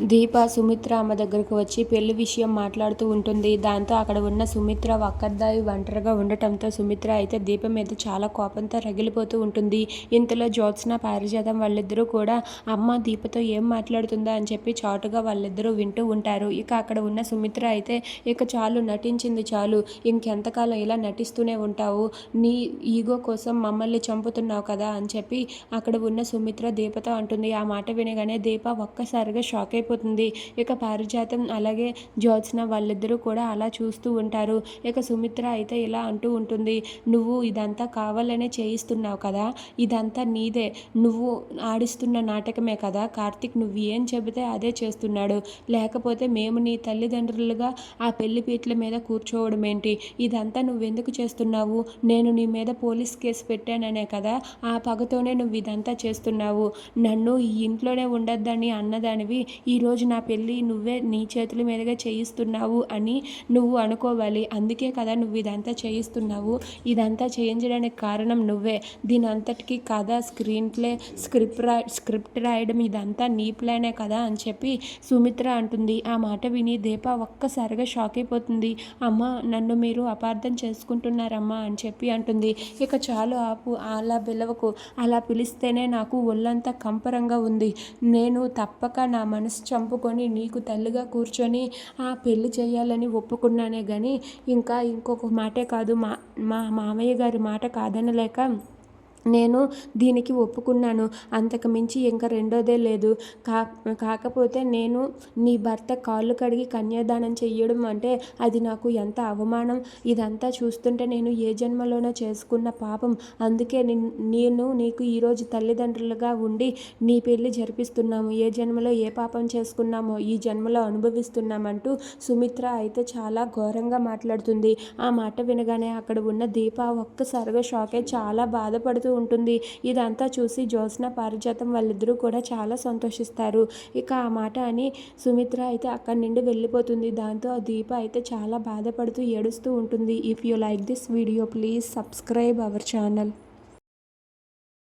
దీప సుమిత్ర అమ్మ దగ్గరకు వచ్చి పెళ్ళి విషయం మాట్లాడుతూ ఉంటుంది. దాంతో అక్కడ ఉన్న సుమిత్ర ఒక్కద్దాయి ఒంటరిగా ఉండటంతో సుమిత్ర అయితే దీప మీద చాలా కోపంతో రగిలిపోతూ ఉంటుంది. ఇంతలో జ్యోత్స్న పారిజాతం వాళ్ళిద్దరూ కూడా అమ్మ దీపతో ఏం మాట్లాడుతుందా? అని చెప్పి చాటుగా వాళ్ళిద్దరూ వింటూ ఉంటారు. ఇక అక్కడ ఉన్న సుమిత్ర అయితే ఇక చాలు నటించింది చాలు. ఇంకెంతకాలం ఇలా నటిస్తూనే ఉంటావు? నీ ఈగో కోసం మమ్మల్ని చంపుతున్నావు కదా? అని చెప్పి అక్కడ ఉన్న సుమిత్ర దీపతో అంటుంది. ఆ మాట వినగానే దీప ఒక్కసారిగా షాక్ అయిపోతుంది. ఇక పారిజాతం అలాగే జ్యోత్స్న వాళ్ళిద్దరూ కూడా అలా చూస్తూ ఉంటారు. ఇక సుమిత్ర అయితే ఇలా అంటూ ఉంటుంది. నువ్వు ఇదంతా కావాలనే చేయిస్తున్నావు కదా? ఇదంతా నీదే. నువ్వు ఆడిస్తున్న నాటకమే కదా? కార్తిక్ నువ్వు ఏం చెబితే అదే చేస్తున్నాడు. లేకపోతే మేము నీ తల్లిదండ్రులుగా ఆ పెళ్ళి పీట్ల మీద కూర్చోవడం ఏంటి? ఇదంతా నువ్వెందుకు చేస్తున్నావు? నేను నీ మీద పోలీస్ కేసు పెట్టాననే కదా? ఆ పగతోనే నువ్వు ఇదంతా చేస్తున్నావు. నన్ను ఈ ఇంట్లోనే ఉండొద్దని అన్నదానివి ఈ ఈరోజు నా పెళ్ళి నువ్వే నీ చేతుల మీదుగా చేయిస్తున్నావు అని నువ్వు అనుకోవాలి. అందుకే కదా నువ్వు ఇదంతా చేయిస్తున్నావు. ఇదంతా చేయించడానికి కారణం నువ్వే. దీని అంతటికి కథ స్క్రీన్ ప్లే స్క్రిప్ట్ రా స్క్రిప్ట్ రాయడం ఇదంతా నీ ప్లానే కదా అని చెప్పి సుమిత్ర అంటుంది. ఆ మాట విని దీప ఒక్కసారిగా షాక్ అయిపోతుంది. అమ్మ నన్ను మీరు అపార్థం చేసుకుంటున్నారమ్మా అని చెప్పి అంటుంది. ఇక చాలు ఆపు అలా పిలవకు. అలా పిలిస్తేనే నాకు ఒళ్ళంతా కంపరంగా ఉంది. నేను తప్పక నా మనసు చంపుకొని నీకు తల్లిగా కూర్చొని ఆ పెళ్ళి చేయాలని ఒప్పుకున్నానే కానీ ఇంకా ఇంకొక మాటే కాదు మా మా మామయ్య గారి మాట కాదనలేక నేను దీనికి ఒప్పుకున్నాను. అంతకు మించి ఇంకా రెండోదే లేదు. కా కాకపోతే నేను నీ భర్త కాళ్ళు కడిగి కన్యాదానం చెయ్యడం అంటే అది నాకు ఎంత అవమానం. ఇదంతా చూస్తుంటే నేను ఏ జన్మలోనో చేసుకున్న పాపం. అందుకే నేను నీకు ఈరోజు తల్లిదండ్రులుగా ఉండి నీ పెళ్ళి జరిపిస్తున్నాము. ఏ జన్మలో ఏ పాపం చేసుకున్నామో ఈ జన్మలో అనుభవిస్తున్నామంటూ సుమిత్ర అయితే చాలా ఘోరంగా మాట్లాడుతుంది. ఆ మాట వినగానే అక్కడ ఉన్న దీప ఒక్కసారిగా షాకే చాలా చాలా చేస్తూ ఉంటుంది. ఇదంతా చూసి జ్యోత్స్న పారిజాతం వాళ్ళిద్దరూ కూడా చాలా సంతోషిస్తారు. ఇక ఆ మాట అని సుమిత్ర అయితే అక్కడి నుండి వెళ్ళిపోతుంది. దాంతో ఆ దీప అయితే చాలా బాధపడుతూ ఏడుస్తూ ఉంటుంది. If you like this video please subscribe our channel